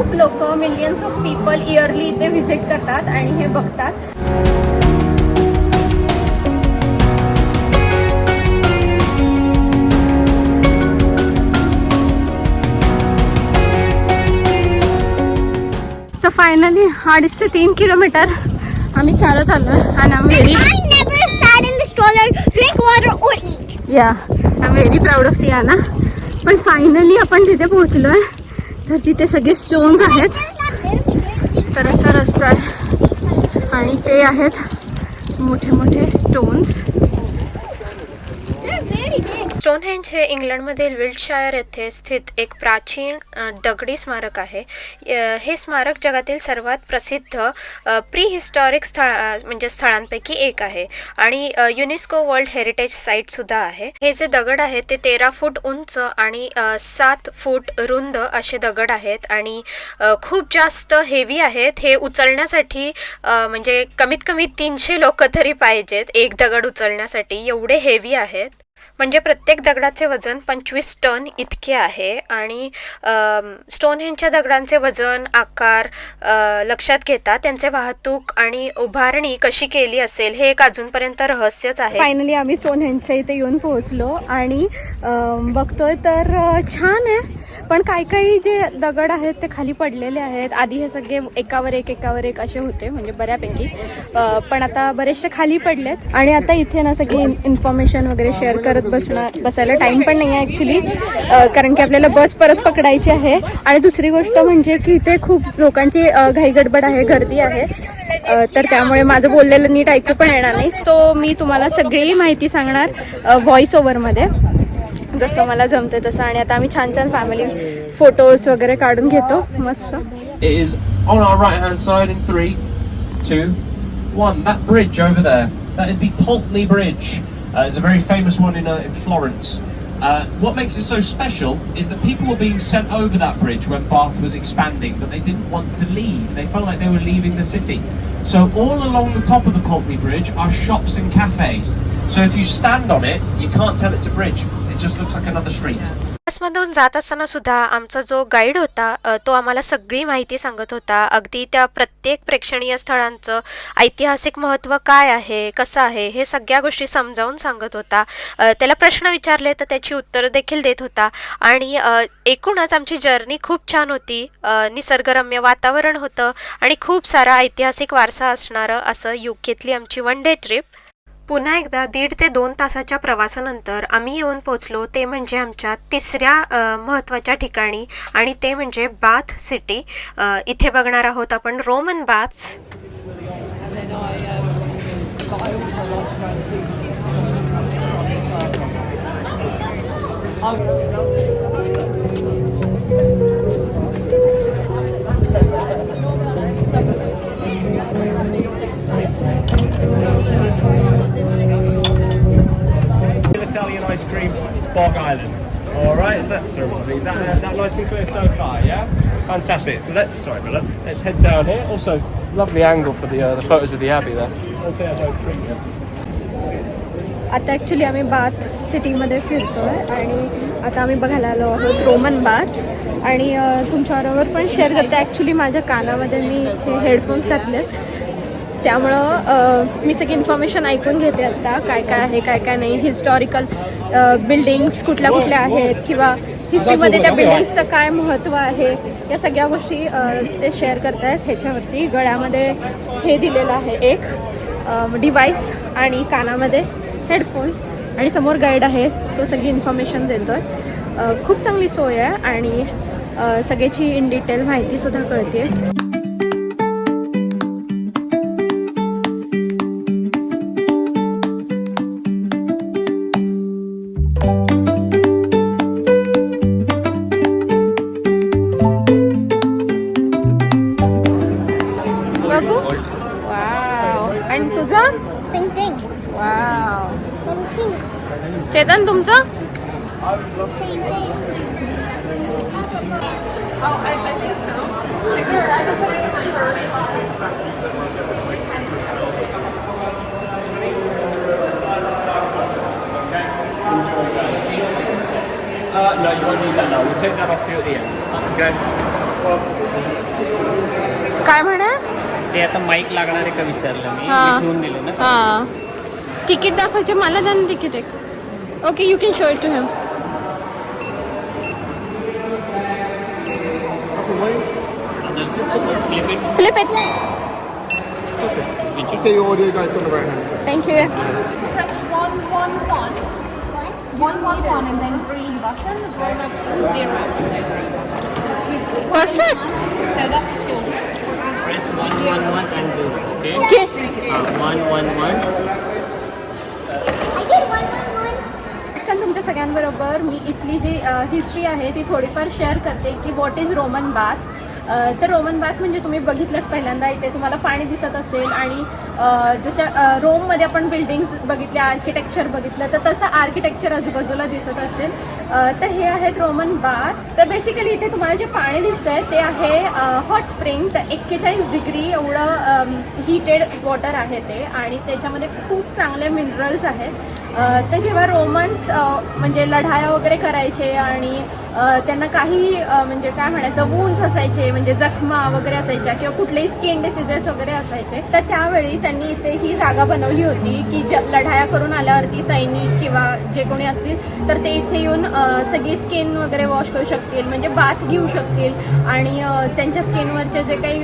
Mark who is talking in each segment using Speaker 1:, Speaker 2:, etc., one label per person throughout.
Speaker 1: खूप लोक millions of people yearly इथे व्हिजिट करतात आणि हे बघतात. फायनली अडीच ते तीन किलोमीटर आम्ही चालत आलो आणि व्हेरी. या I am very proud of Siana पण फायनली आपण तिथे पोहोचलो आहे तर तिथे सगळे स्टोन्स आहेत. तर असा रस्ता आहे. आणि ते आहेत मोठे मोठे स्टोन्स
Speaker 2: स्टोनहेंज हे इंग्लंडमधील विल्डशायर येथे स्थित एक प्राचीन दगडी स्मारक आहे. हे स्मारक जगातील सर्वात प्रसिद्ध प्री हिस्टॉरिक स्थळ म्हणजे स्थळांपैकी एक आहे आणि युनेस्को वर्ल्ड हेरिटेज साईट सुद्धा आहे. हे जे दगड आहेत ते तेरा फूट उंच आणि सात फूट रुंद असे दगड आहेत आणि खूप जास्त हेवी आहेत. हे उचलण्यासाठी म्हणजे कमीत कमी तीनशे लोक तरी पाहिजेत एक दगड उचलण्यासाठी. एवढे हेवी आहेत. म्हणजे प्रत्येक दगडाचे वजन पंचवीस टन इतके आहे आणि स्टोन हेंच्या दगडांचे वजन आकार लक्षात घेता त्यांचे वाहतूक आणि उभारणी कशी केली असेल हे एक अजूनपर्यंत रहस्यच आहे.
Speaker 1: फायनली आम्ही स्टोनहेंजच्या इथे येऊन पोहोचलो आणि बघतोय तर छान आहे. पण काही काही जे दगड आहेत ते खाली पडलेले आहेत. आधी हे सगळे एकावर एक एकावर एक असे होते म्हणजे बऱ्यापैकी. पण आता बरेचसे खाली पडलेत. आणि आता इथे ना सगळी इन्फॉर्मेशन वगैरे शेअर करत बसणार बसायला टाइम पण नाही आहे ॲक्च्युली कारण की आपल्याला बस परत पकडायची आहे. आणि दुसरी गोष्ट म्हणजे की इथे खूप लोकांची घाईगडबड आहे गर्दी आहे. तर त्यामुळे माझं बोललेलं नीट ऐकू पण येणार नाही. सो मी तुम्हाला सगळी माहिती सांगणार व्हॉइस ओव्हरमध्ये जसं मला जमते तसं. आणि आता आम्ही छान छान फॅमिली फोटोज वगैरे काढून घेतो. मस्त.
Speaker 3: One. That bridge over there, that is the Pulteney Bridge. Uh, it's a very famous one in, uh, in Florence. Uh, what makes it so special is that people were being sent over that bridge when Bath was expanding, but they didn't want to leave. They felt like they were leaving the city. So all along the top of the Pulteney Bridge are shops and cafes. So if you stand on it, you can't tell it's a bridge. It just looks like another street.
Speaker 2: बसमधून जात असताना सुद्धा आमचा जो guide होता तो आम्हाला सगळी माहिती सांगत होता. अगदी त्या प्रत्येक प्रेक्षणीय स्थळांचं ऐतिहासिक महत्त्व काय आहे कसं आहे हे सगळ्या गोष्टी समजावून सांगत होता. त्याला प्रश्न विचारले तर त्याची उत्तरं देखील देत होता. आणि एकूणच आमची जर्नी खूप छान होती. निसर्गरम्य वातावरण होतं आणि खूप सारा ऐतिहासिक वारसा असणारं असं युकेतली आमची वन डे ट्रिप पुन्हा एकदा दीड ते दोन तासाच्या प्रवासानंतर आम्ही येऊन पोचलो ते म्हणजे आमच्या तिसऱ्या महत्त्वाच्या ठिकाणी आणि ते म्हणजे बाथ सिटी. इथे बघणार आहोत आपण Roman baths.
Speaker 3: Italian ice cream, Bog Island. All right, is that sorry, lovely, is that, uh, that nice and clear so far? Yeah, fantastic. So let's sorry, Bella. Let's head down here. Also, lovely angle for the uh, the photos of the abbey there. Let's see how treat you.
Speaker 1: आता actually आम्ही bath सिटीमध्ये फिरतो आहे आणि आता आम्ही बघायला आलो आहोत रोमन बाथ आणि अ, तुमच्याबरोबर पण शेअर करते ॲक्च्युली माझ्या कानामध्ये मी हे हेडफोन्स घातलेत त्यामुळं मी सगळी इन्फॉर्मेशन ऐकून घेते आत्ता काय काय आहे काय काय नाही. हिस्टॉरिकल बिल्डिंग्स कुठल्या कुठल्या आहेत किंवा हिस्ट्रीमध्ये त्या बिल्डिंग्सचं काय महत्त्व आहे या सगळ्या गोष्टी ते शेअर करतायत. ह्याच्यावरती गळ्यामध्ये हे दिलेलं आहे एक डिवाईस आणि कानामध्ये हेडफोन्स आणि समोर गाईड आहे. तो सगळी इन्फॉर्मेशन देतो आहे खूप चांगली सोय आहे आणि सगळ्याची इन डिटेल माहितीसुद्धा कळते वाव आणि तुझं
Speaker 4: thing.
Speaker 1: वाव. चेतन तुमचं
Speaker 4: Same thing.
Speaker 3: Uh, no, you won't need that now. We'll take that off you at the end. Okay.
Speaker 1: काय म्हणा
Speaker 5: ते आता माईक लागणार आहे का विचारलं मी
Speaker 1: हा.
Speaker 5: मी ठेवून दिले ना
Speaker 1: हां तिकीट दाखवायचे मला द्या ना तिकीट एक okay you can show it to him
Speaker 5: Flip it.
Speaker 1: Flip it
Speaker 6: Just get your audio guides on the right hand side.
Speaker 1: Thank you
Speaker 4: Press one, one, one. One, one, one, and then green button. Grown ups zero, and then green button.
Speaker 1: Perfect
Speaker 4: So that's for children.
Speaker 5: Press one one one and zero. Okay.
Speaker 1: Okay
Speaker 5: Uh, one one one.
Speaker 1: पटकन तुमच्या सगळ्यांबरोबर मी इथली जी history आहे ती थोडीफार share करते की what is Roman bath तर रोमन बाथ म्हणजे तुम्ही बघितलंच पहिल्यांदा इथे तुम्हाला पाणी दिसत असेल आणि जशा रोममध्ये आपण बिल्डिंग्स बघितल्या आर्किटेक्चर बघितलं तर तसं आर्किटेक्चर आजूबाजूला दिसत असेल. तर हे आहेत रोमन बाथ तर बेसिकली इथे तुम्हाला जे पाणी दिसतंय ते आहे हॉट स्प्रिंग तर एक्केचाळीस डिग्री एवढं हीटेड वॉटर आहे ते. आणि त्याच्यामध्ये खूप चांगले मिनरल्स आहेत. तर जेव्हा रोमन्स म्हणजे लढाया वगैरे करायचे आणि त्यांना काही म्हणजे काय म्हणायचं वून्स असायचे म्हणजे जखमा वगैरे असायच्या किंवा कुठलेही स्किन डिसिजेस वगैरे असायचे तर त्यावेळी त्यांनी इथे ही जागा बनवली होती की ज लढाया करून आल्यावरती सैनिक किंवा जे कोणी असतील तर ते इथे येऊन सगळी स्किन वगैरे वॉश करू शकतील म्हणजे बाथ घेऊ शकतील आणि त्यांच्या स्किनवरच्या जे काही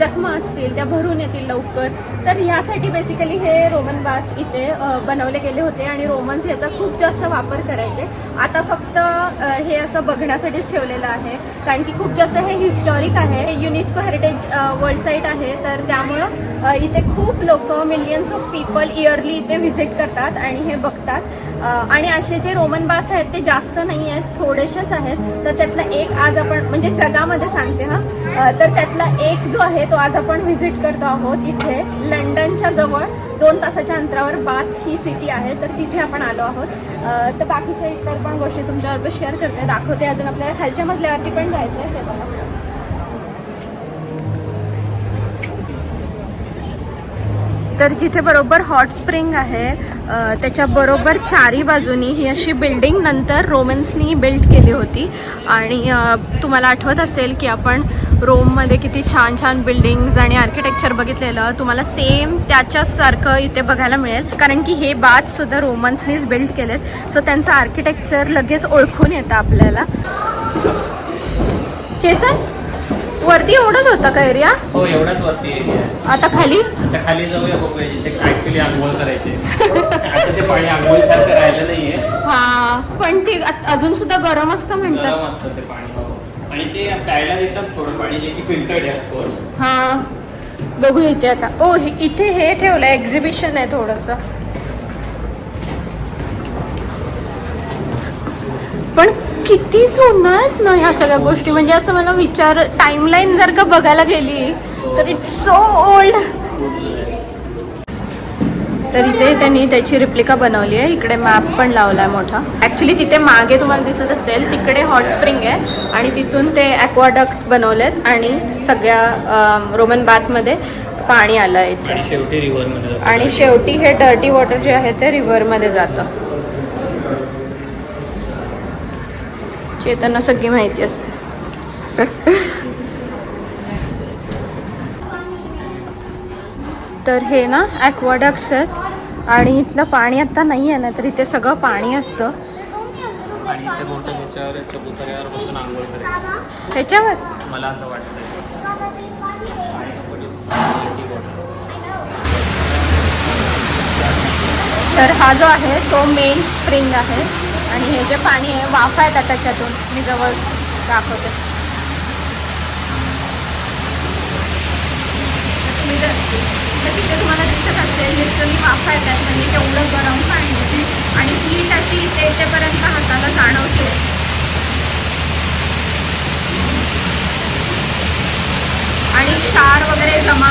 Speaker 1: जखमा असतील त्या भरून येतील लवकर. तर ह्यासाठी बेसिकली हे रोमन बाथ्स इथे बनवले गेले होते आणि रोमन्स याचा खूप जास्त वापर करायचे. आता फक्त हे असं बघण्यासाठीच ठेवलेलं आहे कारण की खूप जास्त हे हिस्टॉरिक आहे. युनिस्को हेरिटेज वर्ल्ड साईट आहे तर त्यामुळं इथे खूप लोक मिलियन्स ऑफ पीपल इयरली इथे व्हिजिट करतात आणि हे बघतात. आणि असे जे रोमन बाथ्स आहेत ते जास्त नाही आहेत थोडेसेच आहेत. तर त्यातला एक आज आपण म्हणजे जगामध्ये सांगते हा. तर त्यातला एक जो आहे तो आज आपण व्हिजिट करतो आहोत इथे लंडनच्या जवळ. दोन तासाच्या अंतरावर बाथ ही सिटी आहे तर तिथे आपण आलो आहोत. तर बाकीच्या इतर पण गोष्टी तुमच्याबरोबर शेअर करते दाखवते. अजून आपल्याला खालच्या मजल्यावरती पण जायचं आहे ते बघा. तर जिथे बरोबर हॉट स्प्रिंग आहे त्याच्या बरोबर चारी बाजूनी ही अशी बिल्डिंग नंतर रोमन्सनी बिल्ड केली होती. आणि तुम्हाला आठवत असेल की आपण रोममध्ये किती छान छान बिल्डिंग्ज आणि आर्किटेक्चर बघितलेलं तुम्हाला सेम त्याच्यासारखं इथे बघायला मिळेल. कारण की हे बाथसुद्धा रोमन्सनीच बिल्ड केलेत. सो त्यांचं आर्किटेक्चर लगेच ओळखून येतं आपल्याला. चेतन? वरती एवढंच होतं का एरिया
Speaker 5: हो एवढाच वरती आहे.
Speaker 1: आता खाली?
Speaker 5: आता खाली जाऊया बघूया जिथे ऍक्च्युली आंघोळ करायचे आता ते पाणी आंघोळ सारखं राहिलं नाहीये.
Speaker 1: हा पण ते अजून सुद्धा गरम असतं म्हणतात.
Speaker 5: गरम असतं ते पाणी हो. आणि ते प्यायला देतात थोडं पाणी जे की फिल्टर्ड आहे ऑफकोर्स
Speaker 1: हा बघूया इथे आता. ओ हे- इथे हे ठेवलं एक्झिबिशन आहे थोडंसं. पण किती जुनं आहेत ना ह्या सगळ्या गोष्टी? म्हणजे असं मला विचार टाइमलाईन जर का बघायला गेली तर इट्स सो ओल्ड तर इथे त्यांनी त्याची रिप्लिका बनवली आहे. इकडे मॅप पण लावला आहे मोठा. ॲक्च्युली तिथे मागे तुम्हाला दिसत असेल तिकडे हॉट स्प्रिंग आहे. आणि तिथून ते ॲक्वाडक्ट बनवलेत आणि सगळ्या रोमन बाथमध्ये पाणी आलं आहे इथे.
Speaker 5: आणि शेवटी
Speaker 1: हे डर्टी वॉटर जे आहे ते रिव्हरमध्ये जातं. चेतना सगळी माहिती असते. तर हे ना ॲक्वाडक्ट्स आहेत. आणि इथलं पाणी आता नाही आहे ना तर इथे सगळं पाणी असतं.
Speaker 5: त्याच्यावर मला असं वाटतं.
Speaker 1: तर हा जो आहे तो मेन स्प्रिंग आहे. आणि हे जे पाणी आहे वाफा येतात त्याच्यातून. मी जवळ दाखवते. तर तिथे तुम्हाला दिसत असेल लिटरली वाफा येतात. म्हणजे तेवढं गरम पाणी होते. आणि हीट अशी इथे इथेपर्यंत हाताला जाणवते. आणि क्षार वगैरे जमा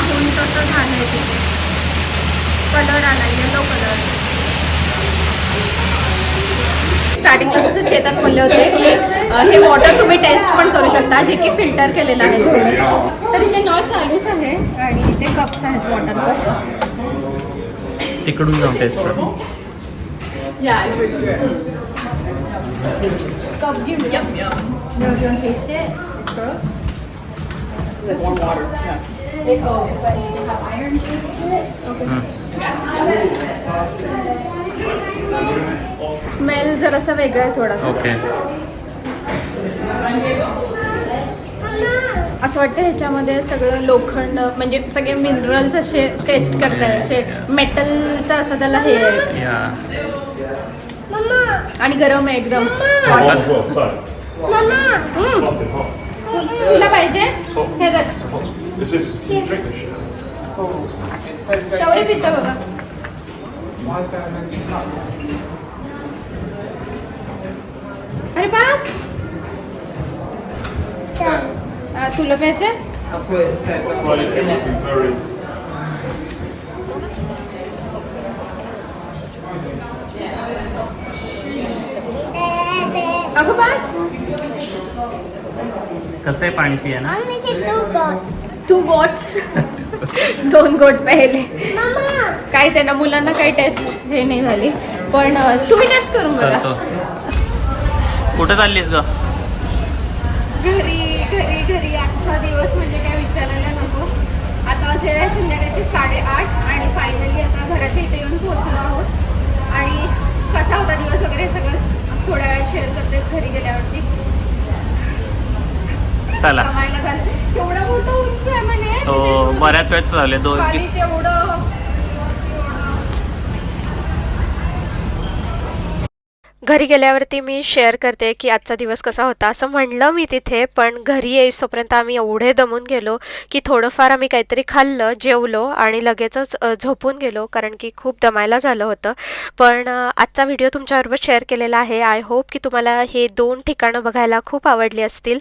Speaker 1: स्टार्टिंगला जसं चेतन बोलले होते की हे वॉटर तुम्ही टेस्ट पण करू शकता जे की फिल्टर केलेलं आहे. तर इथे नळ चालूच आहे आणि इथे कप्स आहेत वॉटरवर
Speaker 5: तिकडून जाऊन टेस्ट कर
Speaker 1: कप घेऊन taste
Speaker 4: Warm water. Yeah.
Speaker 1: Smell जरासा वेगळा आहे थोडासा.
Speaker 5: ओके.
Speaker 1: असं वाटतं ह्याच्यामध्ये सगळं लोखंड म्हणजे सगळे मिनरल्स असे टेस्ट करताय असे मेटलचं असं त्याला हे आहे.
Speaker 5: या.
Speaker 1: आणि गरम आहे एकदम. तुला पाहिजे? हे. शौर्य पितं बघा अरे पास हा, तुला प्यायचं
Speaker 4: it it.
Speaker 1: अगं पास
Speaker 5: कसं आहे पाणीची आहे ना?
Speaker 1: टू गोट्स दोन गोट पाहिले. काय त्यांना मुलांना काही टेस्ट हे नाही झाली. पण अ, तुम्ही टेस्ट करून बघा.
Speaker 5: करतो. कुठं चाललीस ग?
Speaker 1: घरी घरी घरी. आजचा दिवस म्हणजे काय विचारायला नको. आता वाजले आहेत संध्याकाळचे साडेआठ आणि फायनली आता घराच्या इथे येऊन पोहोचलो आहोत. आणि कसा होता दिवस वगैरे सगळं थोड्या वेळात शेअर करतेच घरी गेल्यावरती?
Speaker 5: चला.
Speaker 1: केवढा मोठा उंच आहे म्हणे.
Speaker 5: हो बऱ्याच वेळच झाले. दोन
Speaker 1: तेवढं
Speaker 2: घरी गेल्यावरती मी शेअर करते की आजचा दिवस कसा होता असं म्हणलं मी तिथे पण घरी येईसोपर्यंत आम्ही एवढे दमून गेलो की थोडंफार आम्ही काहीतरी खाल्लं जेवलो आणि लगेचच झोपून गेलो कारण की खूप दमायला झालं होतं. पण आजचा व्हिडिओ तुमच्याबरोबर शेअर केलेला आहे. आय होप की तुम्हाला हे दोन ठिकाणं बघायला खूप आवडली असतील.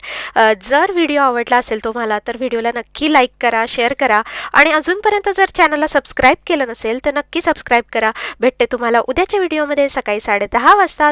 Speaker 2: जर व्हिडिओ आवडला असेल तुम्हाला तर व्हिडिओला नक्की लाईक करा शेअर करा आणि अजूनपर्यंत जर चॅनलला सबस्क्राईब केलं नसेल तर नक्की सबस्क्राईब करा. भेटते तुम्हाला उद्याच्या व्हिडिओमध्ये सकाळी साडे वाजता.